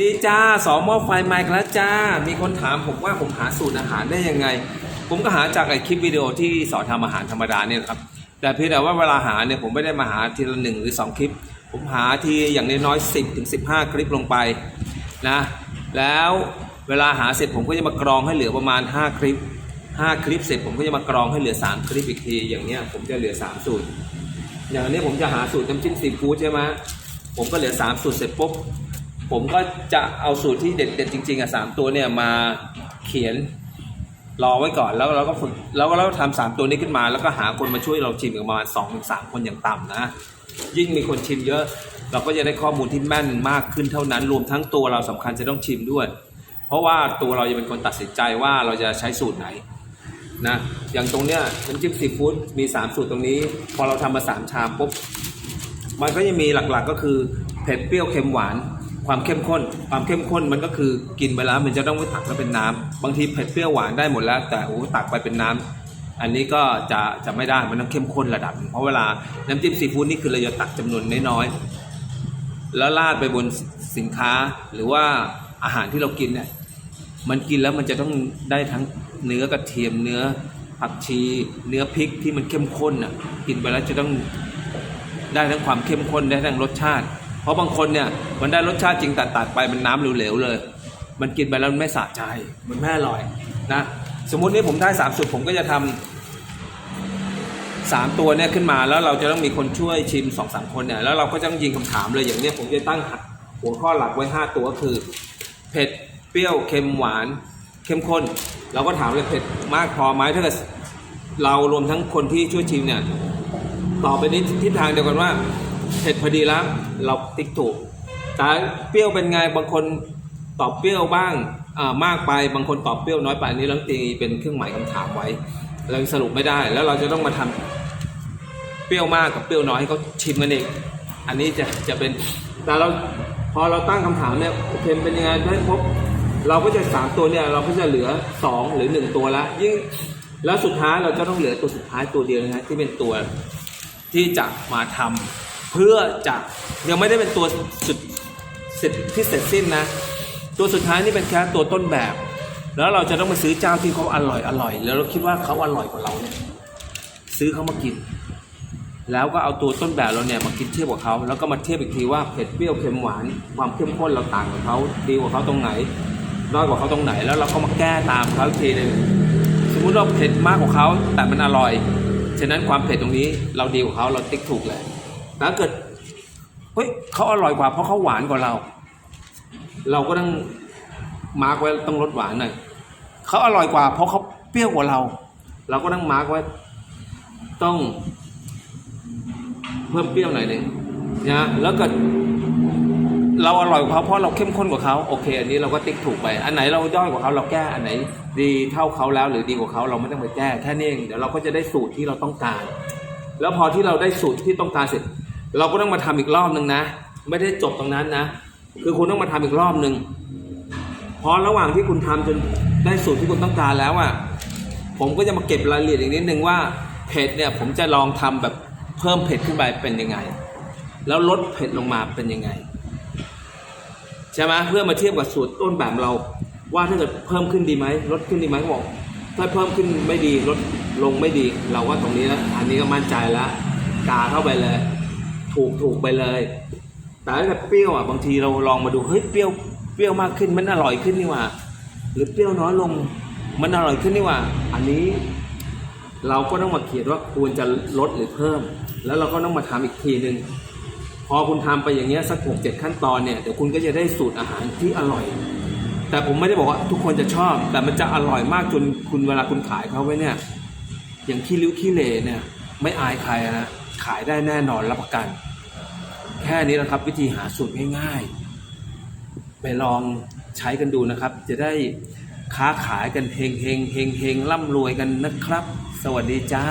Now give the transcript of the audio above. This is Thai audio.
ดีจ้าสองหม้อไฟไมค์แล้วจ้า มีคนถามผมว่าผมหาสูตรอาหารได้ยังไง ผมก็หาจากไอคลิปวิดีโอที่สอนทำอาหารธรรมดาเนี่ยครับ แต่เพียงแต่ว่าเวลาหาเนี่ยผมไม่ได้มาหาทีละหนึ่งหรือสองคลิป ผมหาทีอย่างน้อยๆสิบถึงสิบห้าคลิปลงไปนะ แล้วเวลาหาเสร็จผมก็จะมากรองให้เหลือประมาณ 5 คลิป 5 คลิปเสร็จผมก็จะมากรองให้เหลือ 3 คลิปอีกที อย่างเนี้ยผมจะเหลือ 3 สูตร อย่างนนี้ผมจะหาสูตรน้ำจิ้มซีฟู้ดใช่ไหมผมก็เหลือ 3 สูตรเสร็จปุ๊บ ผมก็จะเอาสูตรที่เด็ดๆจริงๆอะสามตัวเนี่ยมาเขียนรอไว้ก่อนแล้วเราก็ฝึกแล้วก็เราทำสามตัวนี้ขึ้นมา แล้วก็หาคนมาช่วยเราชิมประมาณสองถึงสามคนอย่างต่ำนะ ยิ่งมีคนชิมเยอะ เราก็จะได้ข้อมูลที่แม่นมากขึ้นเท่านั้นรวมทั้งตัวเราสำคัญจะต้องชิมด้วย เพราะว่าตัวเราจะเป็นคนตัดสินใจว่าเราจะใช้สูตรไหนนะอย่างตรงเนี้ยน้ำจิ้มซีฟู้ดมี 3 สูตรตรงนี้ พอเราทำมา 3 ชามปุ๊บมันก็จะมีหลักๆก็คือเผ็ดเปรี้ยวเค็มหวาน ความเข้มข้น ความเข้มข้นมันก็คือกินไปแล้วมันจะต้องไปตักแล้วเป็นน้ำบางทีเผ็ดเปรี้ยวหวานได้หมดแล้ว แต่โอ้ตักไปเป็นน้ำอันนี้ก็จะจะไม่ได้มันต้องเข้มข้นระดับ เพราะเวลาน้ำจิ้มซีฟู้ดนี่คือเราจะตักจำนวนน้อยๆแล้วราดไปบนสินค้าหรือว่าอาหารที่เรากินเนี่ยมันกินแล้วมันจะต้องได้ทั้งเนื้อกระเทียมเนื้อผักชี เนื้อพริกที่มันเข้มข้นอะกินไปแล้วจะต้องได้ทั้งความเข้มข้นได้ทั้งรสชาติ ราะบางคนเนี่ยมันได้รสชาติจริงแต่ตัดไปมันน้ำเหลวๆเลย มันกินไปแล้วมันไม่สะใจมันไม่อร่อยนะสมมุตินี่ผมได้สามสูตรผมก็จะทำสามตัวเนี่ยขึ้นมาแล้วเราจะต้องมีคนช่วยชิมสองสามคนเนี่ยแล้วเราก็จะต้องยิงคำถามเลยอย่างเนี้ยผมจะตั้งหัวข้อหลักไว้ห้าตัวก็คือ เผ็ดเปรี้ยวเค็มหวานเข้มข้นเราก็ถามเลยเผ็ดมากพอไหมถ้าเกิดเรารวมทั้งคนที่ช่วยชิมเนี่ยตอบไปนี้ทิศทางเดียวกันว่า เผ็ดพอดีแล้ว เราติ๊กถูกแต่เปรี้ยวเป็นไงบางคนตอบเปรี้ยวบ้างมากไปบางคนตอบเปรี้ยวน้อยไปอันนี้เราตีเป็นเครื่องหมายคำถามไว้ เราสรุปไม่ได้ แล้วเราจะต้องมาทำเปรี้ยวมากกับเปรี้ยวน้อยให้เขาชิมกันเองอันนี้จะจะเป็นแต่เราพอเราตั้งคำถามเนี่ยเค็มเป็นยังไงได้พบเราก็จะสามตัวเนี่ยเราก็จะเหลือสองหรือหนึ่งตัวละยิ่งแล้วสุดท้ายเราจะต้องเหลือตัวสุดท้ายตัวเดียวนะฮะที่เป็นตัวที่จะมาทำ เพื่อจะยังไม่ได้เป็นตัวสุดเสร็จที่เสร็จสิ้นนะ ตัวสุดท้ายนี่เป็นแค่ตัวต้นแบบ แล้วเราจะต้องมาซื้อเจ้าที่เขาอร่อยอร่อย แล้วเราคิดว่าเขาอร่อยกว่าเราเนี่ยซื้อเขามากิน แล้วก็เอาตัวต้นแบบเราเนี่ยมากินเทียบกับเขาแล้วก็มาเทียบอีกทีว่าเผ็ดเปรี้ยวเค็มหวานความเข้มข้นเราต่างกับเขาดีกว่าเขาตรงไหนน้อยกว่าเขาตรงไหนแล้วเราก็มาแก้ตามเขาอีกทีหนึ่งสมมุติเราเผ็ดมากกว่าเขาแต่มันอร่อย ฉะนั้นความเผ็ดตรงนี้เราดีกว่าเขาเราติ๊กถูกเลย แต่ถ้าเกิดเฮ้ยเขาอร่อยกว่าเพราะเขาหวานกว่าเรา เราก็ต้องมาร์กไว้ต้องลดหวานหน่อยเขาอร่อยกว่า เพราะเขาเปรี้ยวกว่าเรา เราก็ต้องมาร์กไว้ต้อง เพิ่มเปรี้ยวหน่อยหนึ่งนะแล้วก็เราอร่อยกว่าเขาเพราะเราเข้มข้นกว่าเขาโอเค อันนี้เราก็ติ๊กถูกไป อันไหนเราด้อยกว่าเขาเราแก้อันไหน ดีเท่าเขาแล้ว หรือดีกว่าเขาเราไม่ต้องไปแก้แค่นี้เองเดี๋ยวเราก็จะได้สูตรที่เราต้องการ แล้วพอที่เราได้สูตรที่ต้องการเสร็จ เราก็ต้องมาทำอีกรอบหนึ่งนะ ไม่ได้จบตรงนั้นนะ คือคุณต้องมาทำอีกรอบหนึ่งพอระหว่างที่คุณทำจนได้สูตรที่คุณต้องการแล้วอะผมก็จะมาเก็บรายละเอียดอีกนิดนึงว่าเผ็ดเนี่ยผมจะลองทำแบบเพิ่มเผ็ดขึ้นไปเป็นยังไง แล้วลดเผ็ดลงมาเป็นยังไงใช่ไหมเพื่อมาเทียบกับสูตรต้นแบบเรา ว่าถ้าเกิดเพิ่มขึ้นดีไหมลดขึ้นดีไหมเขาบอกถ้าเพิ่มขึ้นไม่ดีลดลงไม่ดี เราว่าตรงนี้แล้วอันนี้ก็มั่นใจแล้วกาเข้าไปเลย ถูกถูกไปเลย แต่ถ้าเปรี้ยวอะบางทีเราลองมาดูเฮ้ยเปรี้ยวเปรี้ยวมากขึ้นมันอร่อยขึ้นนี่หว่า หรือเปรี้ยวน้อยลงมันอร่อยขึ้นนี่หว่า อันนี้เราก็ต้องมาเขียนว่าควรจะลดหรือเพิ่ม แล้วเราก็ต้องมาทำอีกทีหนึ่งพอคุณทำไปอย่างเงี้ยสักหกเจ็ดขั้นตอนเนี่ยเดี๋ยวคุณก็จะได้สูตรอาหารที่อร่อย แต่ผมไม่ได้บอกว่าทุกคนจะชอบ แต่มันจะอร่อยมากจนคุณเวลาคุณขายเขาไว้เนี่ย อย่างขี้ริ้วขี้เหร่เนี่ย ไม่อายใครนะ ขายได้แน่นอนรับประกัน แค่นี้นะครับวิธีหาสูตรง่ายๆ ไปลองใช้กันดูนะครับ จะได้ค้าขายกันเฮงเฮงเฮงเฮงร่ำรวยกันนะครับ สวัสดีจ้า